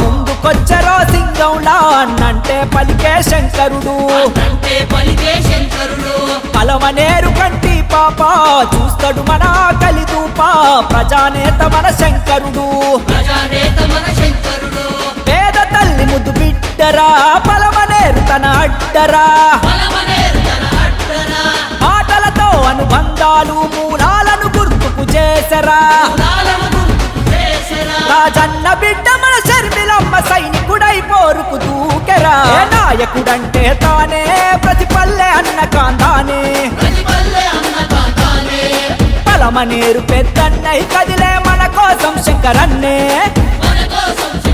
ముందుకొచ్చరో సింగంలా అన్నంటే పలికే శంకరుడు. అంటే పలికే శంకరుడు. పలమనేరు కంటి పాప చూస్తాడు మన కలిదూప ప్రజానేత మన శంకరుడు. పేద తల్లి ముద్దు బిడ్డరా పలమనేరు తన అడ్డరా. బలమనేరు తన అడ్డరా. మాటలతో అనుబంధాలు మూలాలను గుర్తుకు చేసరా. రాజన్న బిడ్డ మన శర్మిలమ్మ సైనికుడై పోరుకు దూకెరా. నాయకుడంటే తానే ప్రతి పల్లె అన్న పలమనేరు పెద్దన్నై కదిలే మన కోసం శంకరన్నే మన వేతనాల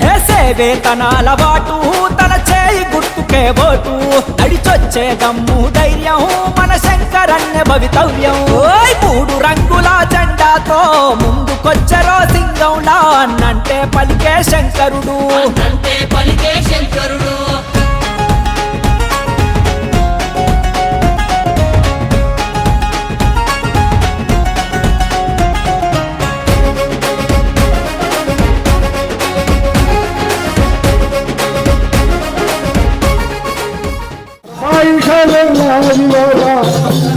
బాటు సేవే తన అలవాటు తన చేయి గుర్తుకే ఓటు. నడిచొచ్చే దమ్ము ధైర్యం మన శంకరన్య భవితవ్యం. మూడు రంగుల జెండాతో ముందుకొచ్చరో సింగంలా అన్నంటే పలికే శంకరుడు. అంటే పలికే శంకరుడు. Camila,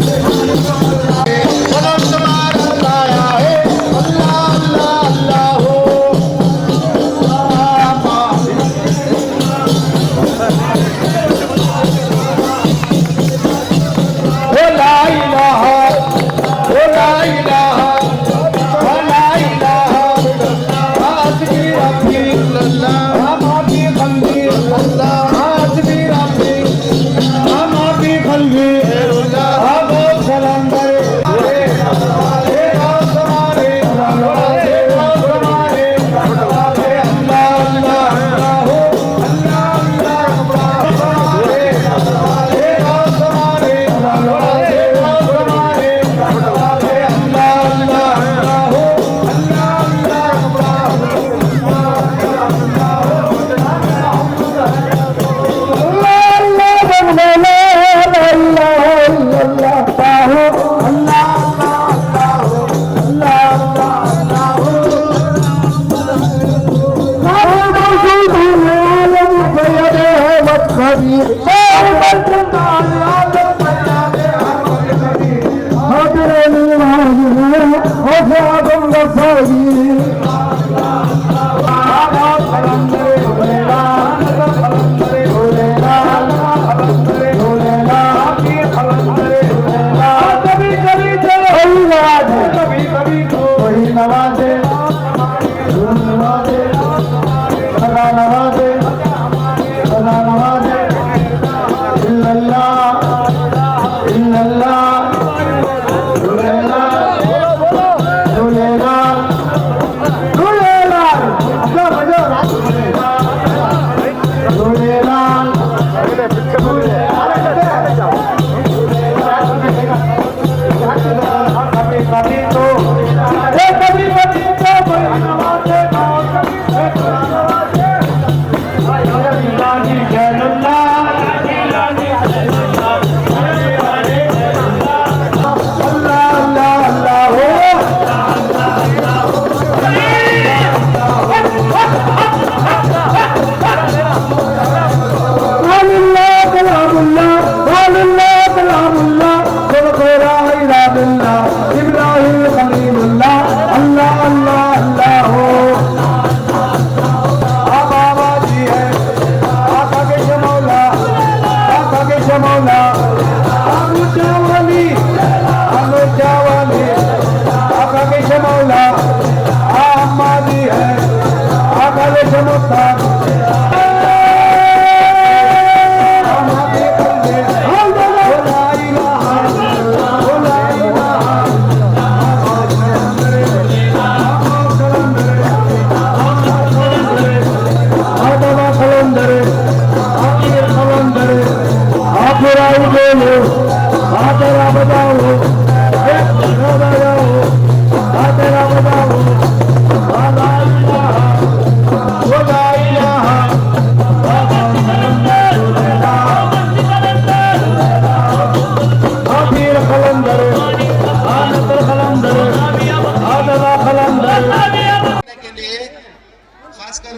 खास कर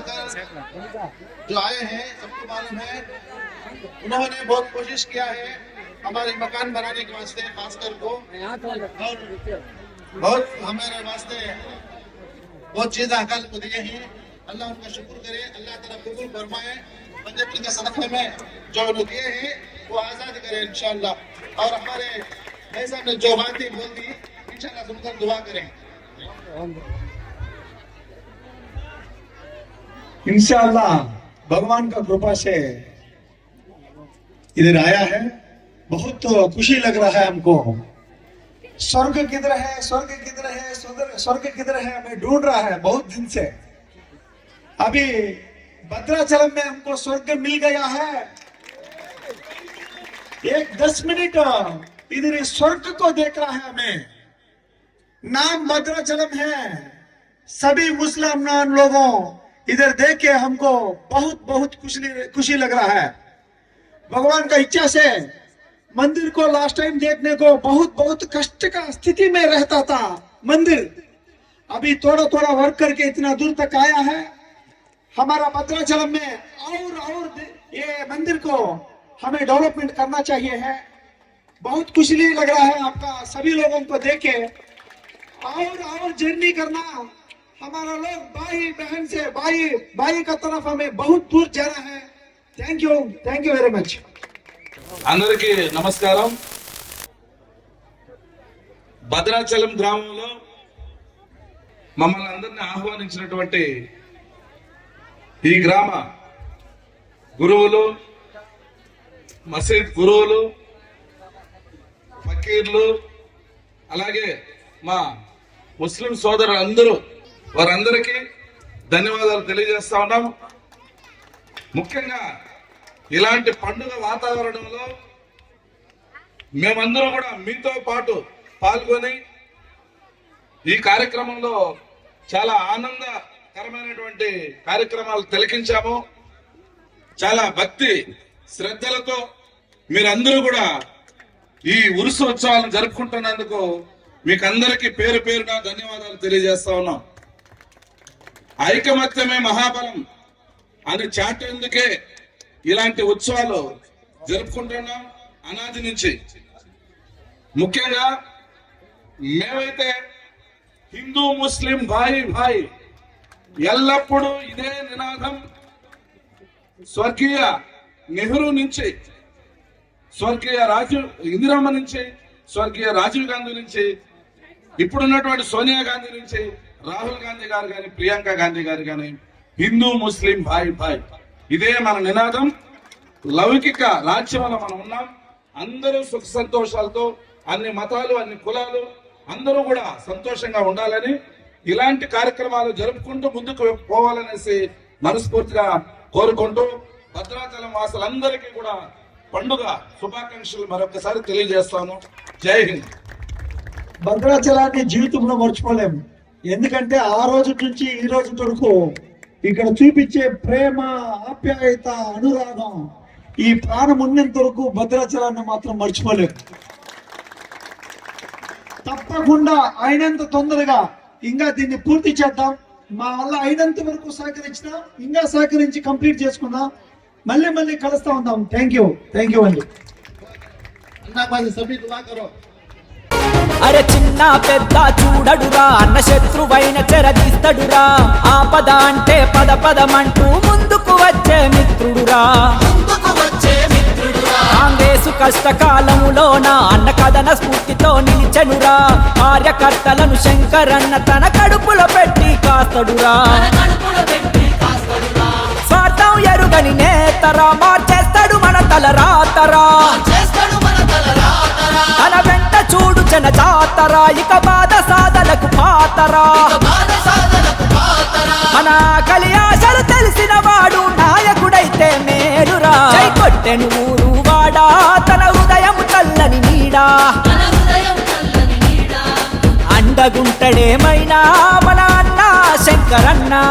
जो आए हैं, सबको मालूम है। उन्होंने बहुत कोशिश किया है हमारे मकान बनाने के वास्ते खास कर को। और बहुत हमारे वास्ते बहुत चीज़ अकाल को दिए हैं। अल्लाह उनका शुक्र करे, अल्लाह तला कबूल फरमाए। पंजाब के सदक़े में जो उन्होंने दिए हैं, वो आज़ाद करे इनशाला और हमारे भाई साहब ने जो बातें बोल दी इनशाला सुनकर दुआ करें। इंशाल्लाह भगवान का कृपा से इधर आया है। बहुत खुशी लग रहा है हमको। स्वर्ग किधर है, स्वर्ग किधर है स्वर्ग स्वर्ग किधर है, हमें ढूंढ रहा है बहुत दिन से। अभी भद्राचलम में हमको स्वर्ग मिल गया है। एक दस मिनट, इधर स्वर्ग को देख रहा है हमें। नाम भद्राचलम है। सभी मुसलमान लोगों इधर देख के हमको बहुत बहुत खुशी खुशी लग रहा है। भगवान का इच्छा से मंदिर को लास्ट टाइम देखने को बहुत बहुत कष्ट का स्थिति में रहता था मंदिर। अभी थोड़ा थोड़ा वर्क करके इतना दूर तक आया है। हमारा भद्राचलम में और और ये मंदिर को हमें डेवलपमेंट करना चाहिए है। बहुत खुशी लग रहा है आपका सभी लोगों को देखे और और जर्नी करना हमारा लोग भाई बहन से भाई भाई का तरफ हमें बहुत दूर जाना है thank you thank you very much అందరికీ నమస్కారం భద్రాచలం గ్రామంలో మమ్మల్ని అందరిని ఆహ్వానించినటువంటి ఈ గ్రామ గురువులు మసీద్ గురువులు ఫకీర్లు అలాగే మా ముస్లిం సోదరులందరూ వారందరికీ ధన్యవాదాలు తెలియజేస్తా ఉన్నాం. ముఖ్యంగా ఇలాంటి పండుగ వాతావరణంలో మేమందరం కూడా మీతో పాటు పాల్గొని ఈ కార్యక్రమంలో చాలా ఆనందకరమైనటువంటి కార్యక్రమాలు తిలకించాము. చాలా భక్తి శ్రద్ధలతో మీరందరూ కూడా ఈ ఉరుసు ఉత్సవాలను జరుపుకుంటున్నందుకు మీకు అందరికీ పేరు పేరున ధన్యవాదాలు తెలియజేస్తా ఉన్నాం. ఐకమత్యమే మహాబలం అని చాటేందుకే ఇలాంటి ఉత్సవాలు జరుపుకుంటున్నాం అనాది నుంచి. ముఖ్యంగా మేమైతే హిందూ ముస్లిం భాయి భాయి ఎల్లప్పుడూ ఇదే నినాదం. స్వర్గీయ నెహ్రూ నుంచి స్వర్గీయ రాజీవ్ ఇందిరమ్మ నుంచి స్వర్గీయ రాజీవ్ గాంధీ నుంచి ఇప్పుడున్నటువంటి సోనియా గాంధీ నుంచి రాహుల్ గాంధీ గారు కానీ ప్రియాంక గాంధీ గారు కానీ హిందూ ముస్లిం భాయ్ భాయ్ ఇదే మన నినాదం. లౌకిక రాజ్యంలో మనం ఉన్నాం. అందరూ సుఖ సంతోషాలతో అన్ని మతాలు అన్ని కులాలు అందరూ కూడా సంతోషంగా ఉండాలని ఇలాంటి కార్యక్రమాలు జరుపుకుంటూ ముందుకు పోవాలనేసి మనస్ఫూర్తిగా కోరుకుంటూ భద్రాచలం వాసులందరికీ కూడా పండుగ శుభాకాంక్షలు మరొకసారి తెలియజేస్తాను. జై హింద్. భద్రాచలాన్ని జీవితంలో మర్చిపోలేము. ఎందుకంటే ఆ రోజు నుంచి ఈ రోజు వరకు ఇక్కడ చూపించే ప్రేమ ఆప్యాయత అనురాగం ఈ ప్రాణం ఉన్నంత వరకు భద్రాచలాన్ని మాత్రం మర్చిపోలేము తప్పకుండా అయినంత తొందరగా ఇంకా దీన్ని పూర్తి చేద్దాం. మా వల్ల అయినంత వరకు సహకరించిన ఇంకా సహకరించి కంప్లీట్ చేసుకుందాం. మళ్ళీ మళ్ళీ కలుస్తా ఉందాం. థ్యాంక్ యూ థ్యాంక్ యూ అండి అరే చిన్న పెద్ద చూడడురా అన్న శత్రువైన చెరదీస్తడురా ఆపద అంటే పద పదమంటూ ముందుకు వచ్చే మిత్రుడురా. కాంగ్రెసు కష్టకాలములోన అన్న కథన స్ఫూర్తితో నిలిచెనురా. కార్యకర్తలను శంకరన్న తన కడుపులో పెట్టి కాస్తడురా. తన కడుపులో పెట్టి కాస్తడురా. స్వార్థం ఎరుగని నేతరా మార్చేస్తాడు మన తల రాతరా. చేస్తాడు మన తల రాతరా. తన జన జాతర ఇక బాధ సాధలకు పాతరా సాధనకు పాతరా. మన కలియాసలు తెలిసిన వాడు నాయకుడైతే మేలురా. జై కొట్టెను ఊరు వాడా తన ఉదయం చల్లని నీడా. అండగుంటడేమైనా మన అన్న శంకరన్నా.